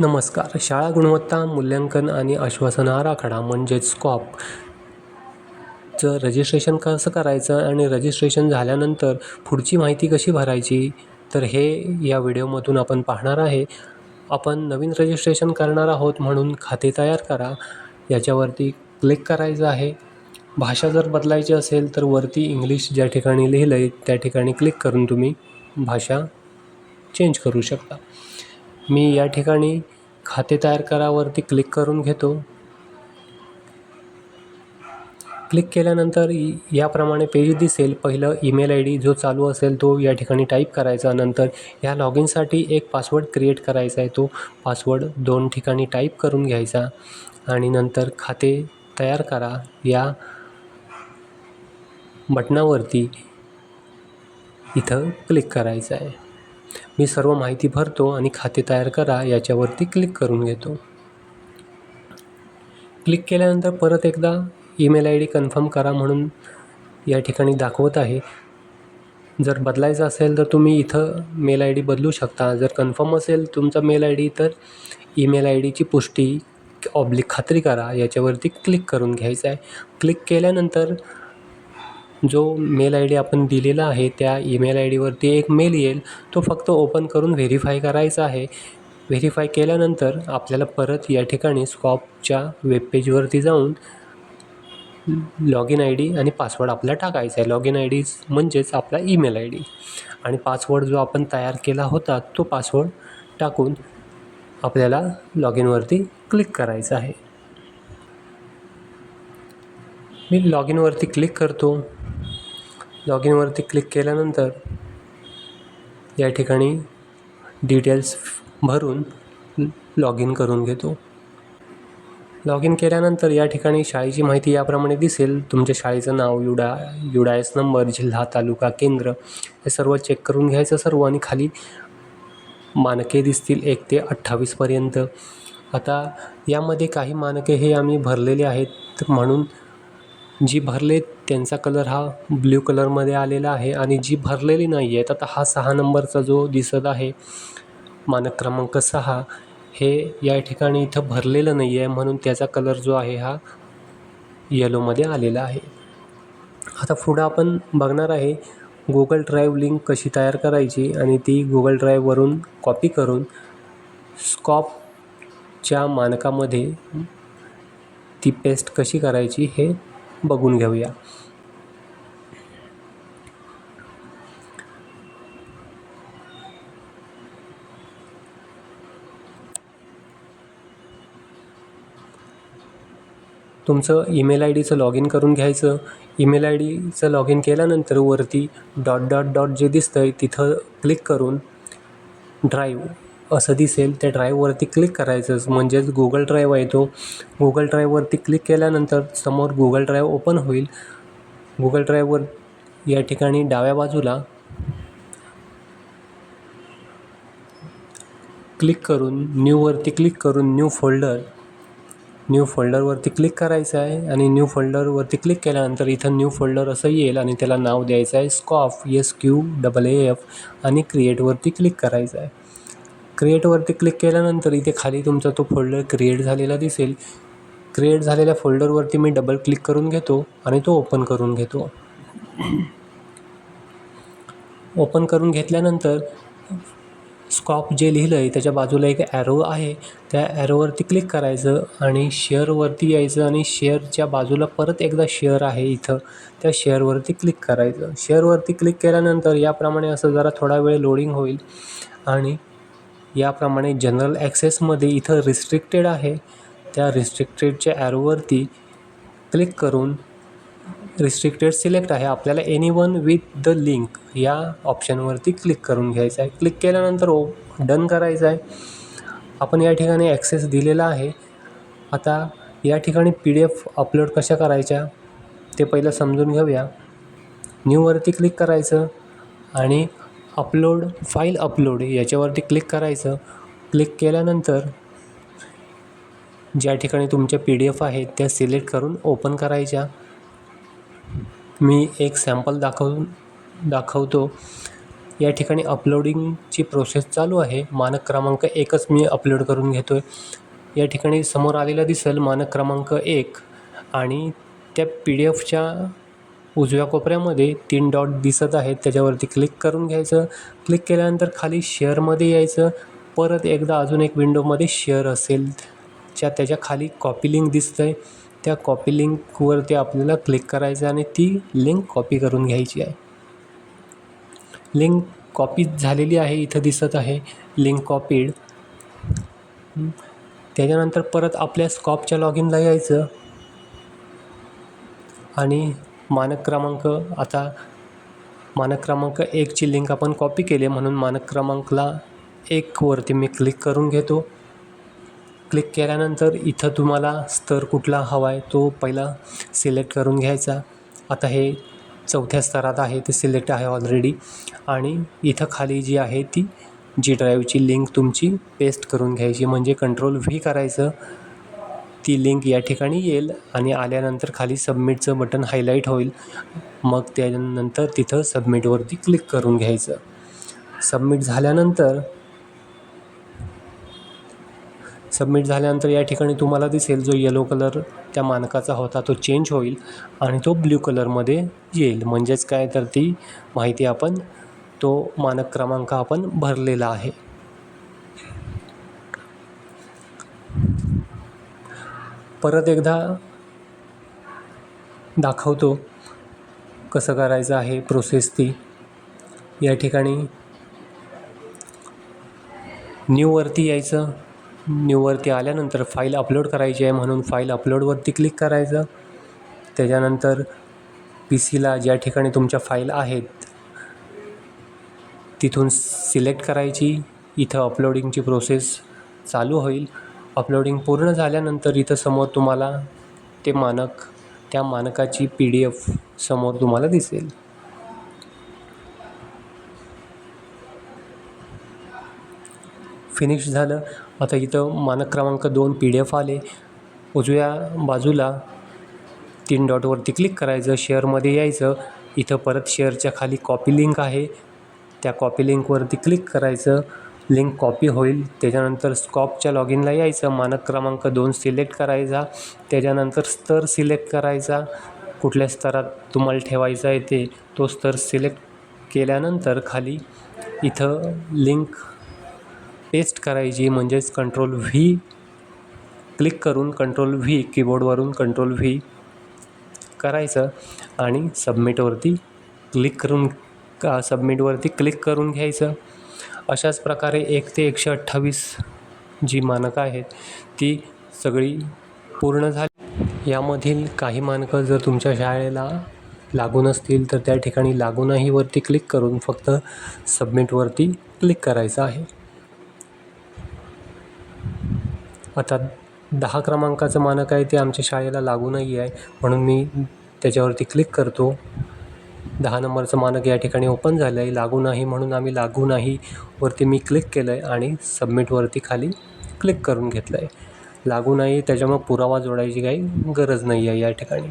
नमस्कार. शाळा गुणवत्ता मूल्यांकन आणि आश्वासन आराखडा म्हणजेच स्कॉप. चं रजिस्ट्रेशन कसं करायचं आणि रजिस्ट्रेशन झाल्यानंतर पुढची माहिती कशी भरायची? तर हे या व्हिडिओमधून आपण पाहणार आहे. आपण नवीन रजिस्ट्रेशन करणार आहोत म्हणून खाते तयार करा. याच्यावरती क्लिक करायचं आहे. भाषा जर बदलायची असेल तर वरती इंग्लिश ज्या ठिकाणी लिहिलं आहे त्या ठिकाणी क्लिक करून तुम्ही भाषा चेंज करू शकता. मी या ठिकाणी खाते तयार करावरती क्लिक करून घेतो. क्लिक केल्यानंतर याप्रमाणे पेज दिसेल. पहिलं ईमेल आय डी जो चालू असेल तो या ठिकाणी टाईप करायचा. नंतर ह्या लॉग इनसाठी एक पासवर्ड क्रिएट करायचा आहे. तो पासवर्ड दोन ठिकाणी टाईप करून घ्यायचा. आणि नंतर खाते तयार करा. या बटनावरती इथं क्लिक करायचं आहे. मी सर्व माहिती भरतो आणि खाते तयार करा याच्यावरती क्लिक करून घेतो. क्लिक केल्यानंतर परत एकदा ईमेल आय डी कन्फर्म करा म्हणून या ठिकाणी दाखवत आहे. जर बदलायचं असेल तर तुम्ही इथं मेल आय डी बदलू शकता. जर कन्फर्म असेल तुमचा मेल आय डी तर ईमेल आय डीची पुष्टी ऑब्लिक खात्री करा याच्यावरती क्लिक करून घ्यायचं आहे. क्लिक केल्यानंतर जो मेल आय डी आपण दिलेला आहे त्या ईमेल आय डीवरती एक मेल येईल. तो फक्त ओपन करून व्हेरीफाय करायचा आहे. व्हेरीफाय केल्यानंतर आपल्याला परत या ठिकाणी स्कॉपच्या वेबपेजवरती जाऊन लॉग इन आय डी आणि पासवर्ड आपला टाकायचा आहे. लॉग इन आय डी म्हणजेच आपला ईमेल आय डी आणि पासवर्ड जो आपण तयार केला होता तो पासवर्ड टाकून आपल्याला लॉग इनवरती क्लिक करायचं आहे. मी लॉग इनवरती क्लिक करतो. लॉग इनवरती क्लिक केल्यानंतर या ठिकाणी डिटेल्स भरून लॉग इन करून घेतो. लॉग इन केल्यानंतर या ठिकाणी शाळेची माहिती याप्रमाणे दिसेल. तुमच्या शाळेचं नाव युडा युडा एस नंबर जिल्हा तालुका केंद्र हे सर्व चेक करून घ्यायचं सर्व आणि खाली मानके दिसतील एक ते अठ्ठावीसपर्यंत आता यामध्ये काही मानके हे आम्ही भरलेले आहेत. म्हणून जी भरले त्यांचा कलर हा ब्ल्यू कलरमध्ये आलेला आहे आणि जी भरलेली नाही आहेत आता हा सहा नंबरचा जो दिसत आहे मानक क्रमांक सहा हे या ठिकाणी इथं भरलेलं नाही आहे म्हणून त्याचा कलर जो आहे हा येलोमध्ये आलेला आहे. आता पुढं आपण बघणार आहे गुगल ड्राईव्ह लिंक कशी तयार करायची आणि ती गुगल ड्राईव्हवरून कॉपी करून स्कॉपच्या मानकामध्ये ती पेस्ट कशी करायची हे बघून घेऊया. तुमचं ईमेल आय डीचं लॉग इन करून घ्यायचं. ईमेल आय डीचं लॉग इन केल्यानंतर वरती डॉट डॉट डॉट जे दिसतं आहे तिथं क्लिक करून ड्राईव्ह असं दिसेल त्या ड्राईव्हवरती क्लिक करायचंच म्हणजेच गुगल ड्राईव्ह आहे तो. गुगल ड्राईव्हवरती क्लिक केल्यानंतर समोर गुगल ड्राईव्ह ओपन होईल. गुगल ड्राईव्हवर या ठिकाणी डाव्या बाजूला क्लिक करून न्यूवरती क्लिक करून न्यू फोल्डर न्यू फोल्डरवरती क्लिक करायचं आहे आणि न्यू फोल्डरवरती क्लिक केल्यानंतर इथं न्यू फोल्डर असं येईल आणि त्याला नाव द्यायचं आहे scoff S Q double A F आणि क्रिएटवरती क्लिक करायचं आहे. क्रिएटवरती क्लिक केल्यानंतर इथे खाली तुमचा तो फोल्डर क्रिएट झालेला दिसेल. क्रिएट झालेल्या फोल्डरवरती मी डबल क्लिक करून घेतो आणि तो ओपन करून घेतो. ओपन करून घेतल्यानंतर स्कॉप जे लिहिलं आहे त्याच्या बाजूला एक ॲरो आहे. त्या ॲरोवरती क्लिक करायचं आणि शेअरवरती यायचं आणि शेअरच्या बाजूला परत एकदा शेअर आहे इथं. त्या शेअरवरती क्लिक करायचं. शेअरवरती क्लिक केल्यानंतर याप्रमाणे असं जरा थोडा वेळ लोडिंग होईल आणि याप्रमाणे जनरल ॲक्सेसमध्ये इथं रिस्ट्रिक्टेड आहे. त्या रिस्ट्रिक्टेडच्या ॲरोवरती क्लिक करून रिस्ट्रिक्टेड सिलेक्ट आहे. आपल्याला any one with the link या ऑप्शनवरती क्लिक करून घ्यायचं आहे. क्लिक केल्यानंतर ओ डन करायचं आहे. आपण या ठिकाणी ॲक्सेस दिलेला आहे. आता या ठिकाणी पी डी एफ अपलोड कशा करायच्या ते पहिलं समजून घेऊया. न्यूवरती क्लिक करायचं आणि अपलोड फाईल अपलोड याच्यावरती क्लिक करायचं. क्लिक केल्यानंतर ज्या ठिकाणी तुमच्या पी डी एफ आहेत त्या सिलेक्ट करून ओपन करायच्या. मी एक सॅम्पल दाखवून दाखवतो. या ठिकाणी अपलोडिंगची प्रोसेस चालू आहे. मानक क्रमांक एकच मी अपलोड करून घेतो आहे या ठिकाणी समोर आलेला दिसेल मानक क्रमांक एक आणि त्या पी डी एफच्या उजव्या कोपऱ्यामध्ये तीन डॉट दिसत आहेत. त्याच्यावरती क्लिक करून घ्यायचं. क्लिक केल्यानंतर खाली शेअरमध्ये यायचं. परत एकदा अजून एक विंडोमध्ये शेअर असेल. च्या त्याच्याखाली कॉपी लिंक दिसतं आहे त्या कॉपी लिंकवरती आपल्याला क्लिक करायचं आणि ती लिंक कॉपी करून घ्यायची आहे. लिंक कॉपी झालेली आहे. इथं दिसत आहे. लिंक कॉपीड त्याच्यानंतर परत आपल्या स्कॉपच्या लॉग इनला यायचं. आणि मानक क्रमांक आता मानक क्रमांक एकची लिंक आपण कॉपी केली म्हणून मानक क्रमांकला एकवरती मी क्लिक करून घेतो. क्लिक केल्यानंतर इथं तुम्हाला स्तर कुठला हवा आहे तो पहिला सिलेक्ट करून घ्यायचा. आता हे चौथ्या स्तरात आहे ते सिलेक्ट आहे ऑलरेडी आणि इथं खाली जी आहे ती जी ड्राईव्हची लिंक तुमची पेस्ट करून घ्यायची म्हणजे कंट्रोल व्ही करायचं. ती लिंक या ठिकाणी येईल आणि आल्यानंतर खाली सबमिटचं बटन हायलाईट होईल. मग त्यानंतर तिथं सबमिटवरती क्लिक करून घ्यायचं. सबमिट झाल्यानंतर सबमिट झाल्यानंतर या ठिकाणी तुम्हाला दिसेल जो येलो कलर त्या मानकाचा होता तो चेंज होईल आणि तो ब्ल्यू कलरमध्ये येईल. म्हणजेच काय? तर ती माहिती आपण तो मानक क्रमांक आपण भरलेला आहे. परत एकदा दाखवतो कसं करायचं आहे प्रोसेस ती. या ठिकाणी न्यूवरती यायचं. न्यूवरती आल्यानंतर फाईल अपलोड करायची आहे म्हणून फाईल अपलोडवरती क्लिक करायचं. त्याच्यानंतर पी सीला ज्या ठिकाणी तुमच्या फाईल आहेत तिथून सिलेक्ट करायची. इथं अपलोडिंगची प्रोसेस चालू होईल. अपलोडिंग पूर्ण झाल्यानंतर इथं समोर तुम्हाला ते मानक त्या मानकाची पी डी एफ समोर तुम्हाला दिसेल. फिनिश झालं. आता इथं मानक क्रमांक दोन पी डी एफ आले. उजव्या बाजूला तीन डॉटवरती क्लिक करायचं शेअरमध्ये यायचं. इथं परत शेअरच्या खाली कॉपी लिंक आहे. त्या कॉपी लिंकवरती क्लिक करायचं. लिंक कॉपी होईल. त्याच्यानंतर स्कॉपच्या लॉग इनला यायचं. मानक क्रमांक दोन सिलेक्ट करायचा. त्याच्यानंतर स्तर सिलेक्ट करायचा. कुठल्या स्तरात तुम्हाला ठेवायचा आहे ते तो स्तर सिलेक्ट केल्यानंतर खाली इथं लिंक पेस्ट करायची. म्हणजेच कंट्रोल व्ही क्लिक करून कंट्रोल व्ही कीबोर्डवरून कंट्रोल व्ही करायचं आणि सबमिटवरती क्लिक करून का सबमिटवरती क्लिक करून घ्यायचं. अशाच प्रकारे एक ते एकशे अठ्ठावीस जी मानकं आहेत ती सगळी पूर्ण झाली. यामधील काही मानकं जर तुमच्या शाळेला लागून असतील तर त्या ठिकाणी लागूनही वरती क्लिक करून फक्त सबमिटवरती क्लिक करायचं आहे. आता दहा क्रमांकाचं मानक आहे ते आमच्या शाळेला लागू नाही आहे म्हणून मी त्याच्यावरती क्लिक करतो. दहा नंबरचं मानक या ठिकाणी ओपन झालं आहे लागू नाही म्हणून आम्ही लागू नाही. वरती मी क्लिक केलं आहे आणि सबमिटवरती खाली क्लिक करून घेतलं आहे लागू नाही त्याच्यामुळे पुरावा जोडायची काही गरज नाही आहे या ठिकाणी.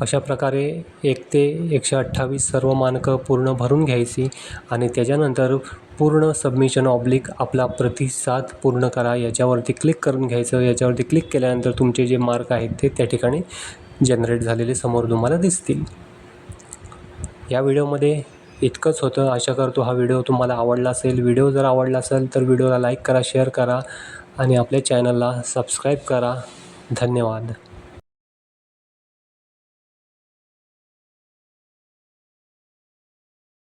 अशा प्रकारे एक ते एकशे अठ्ठावीस सर्व मानकं पूर्ण भरून घ्यायची आणि त्याच्यानंतर पूर्ण सबमिशन ऑब्लिक आपला प्रतिसाद पूर्ण करा. याच्यावरती क्लिक करून घ्यायचं. याच्यावरती क्लिक केल्यानंतर तुमचे जे मार्क आहेत ते त्या ठिकाणी जनरेट झालेले समोर तुम्हाला दिसतील. या व्हिडिओमध्ये इतकंच होतं. आशा करतो हा व्हिडिओ तुम्हाला आवडला असेल. व्हिडिओ जर आवडला असेल तर व्हिडिओला लाईक करा शेअर करा आणि आपल्या चॅनलला सबस्क्राईब करा. धन्यवाद.